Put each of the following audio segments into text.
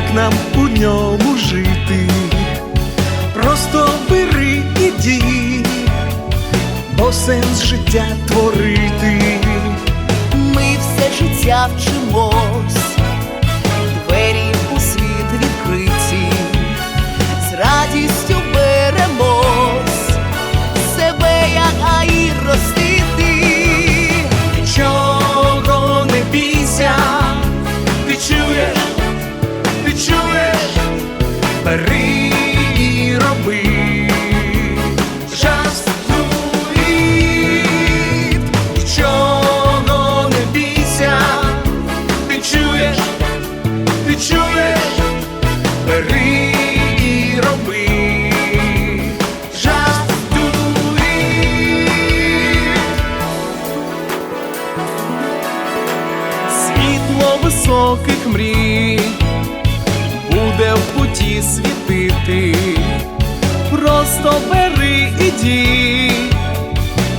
як нам у ньому жити, просто бери і дій, бо сенс життя творити. Ми все життя вчимось, бери і роби. Do it. Нічого не бійся, ти чуєш, ти чуєш, бери і роби. Світло високих мрій буде в путі світити, просто бери і дій,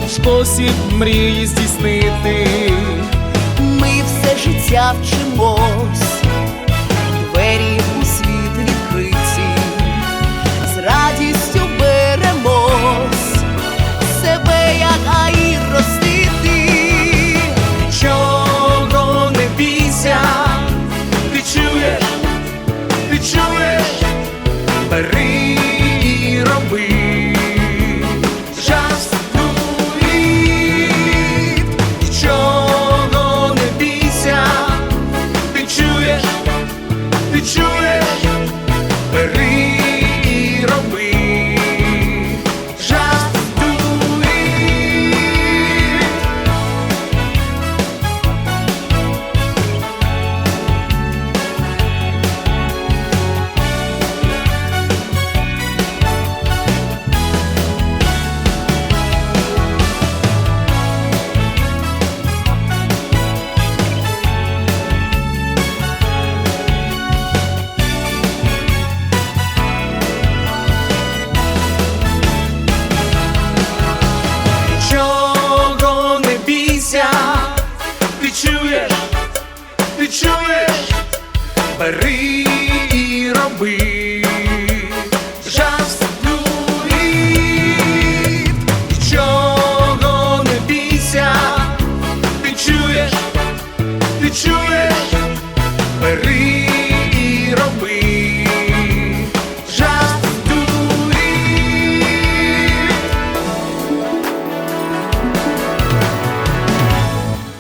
спосіб мрії здійснити. Ми все життя вчимось, ти чуєш, бери і роби, Just do it нічого не бійся, ти чуєш, ти чуєш, бери.